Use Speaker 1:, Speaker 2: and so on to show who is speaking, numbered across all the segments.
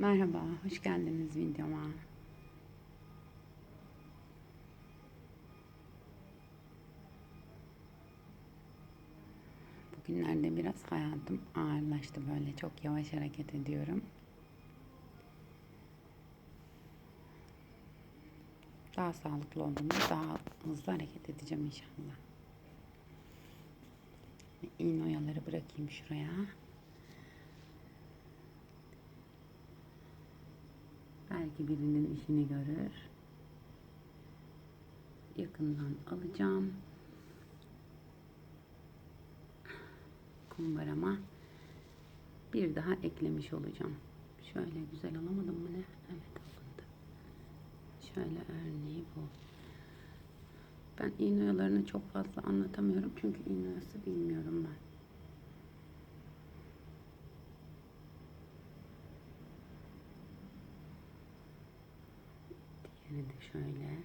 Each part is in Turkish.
Speaker 1: Merhaba, hoş geldiniz videoma. Bugünlerde biraz hayatım ağırlaştı böyle çok yavaş hareket ediyorum. Daha sağlıklı olduğumda daha hızlı hareket edeceğim inşallah. İğne oyaları bırakayım şuraya. Belki birinin işini görür. Yakından alacağım. Kumbarama bir daha eklemiş olacağım. Şöyle güzel alamadım mı ne? Evet alındı. Şöyle örneği bu. Ben iğne oyalarını çok fazla anlatamıyorum çünkü iğne oyası bilmiyorum ben. Diğeri de şöyle.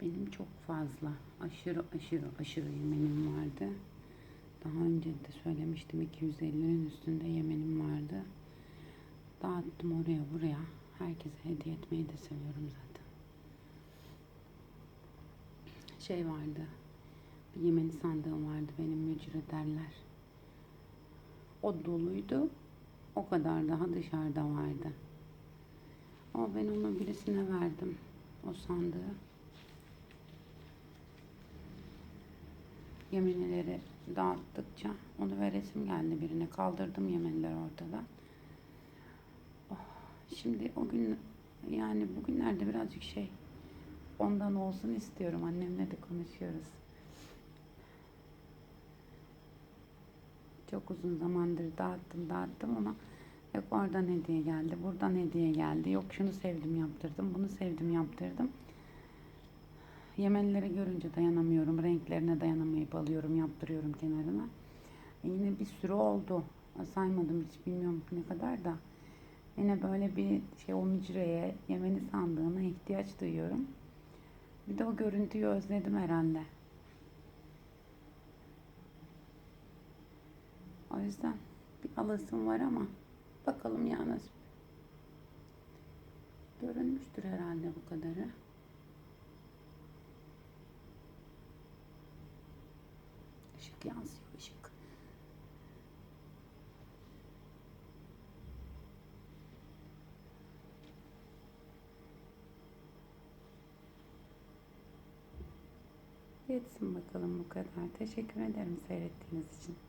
Speaker 1: Benim çok fazla aşırı aşırı aşırı yemenim vardı. Daha önce de söylemiştim 250'nin üstünde yemenim vardı. Dağıttım oraya buraya. Herkese hediye etmeyi de seviyorum zaten. Şey vardı. Bir yemeni sandığım vardı benim mücre derler. O doluydu. O kadar daha dışarıda vardı. Ama ben onu birisine verdim. O sandığı. Yemenleri dağıttıkça onu veresim geldi birine. Kaldırdım yemenleri ortadan. Oh, şimdi o gün yani bugünlerde birazcık şey ondan olsun istiyorum. Annemle de konuşuyoruz. Çok uzun zamandır dağıttım dağıttım ama yok oradan hediye geldi, buradan hediye geldi. Yok şunu sevdim yaptırdım, bunu sevdim yaptırdım. Yemenleri görünce dayanamıyorum. Renklerine dayanamayıp alıyorum, yaptırıyorum kenarına. E yine bir sürü oldu. Saymadım hiç bilmiyorum ne kadar da. Yine böyle bir şey o mücreye, Yemeni sandığına ihtiyaç duyuyorum. Bir de o görüntüyü özledim herhalde. O yüzden bir alasım var ama bakalım ya nasip. Görünmüştür herhalde bu kadarı. Işık yansıyor ışık. Yetsin bakalım bu kadar. Teşekkür ederim seyrettiğiniz için.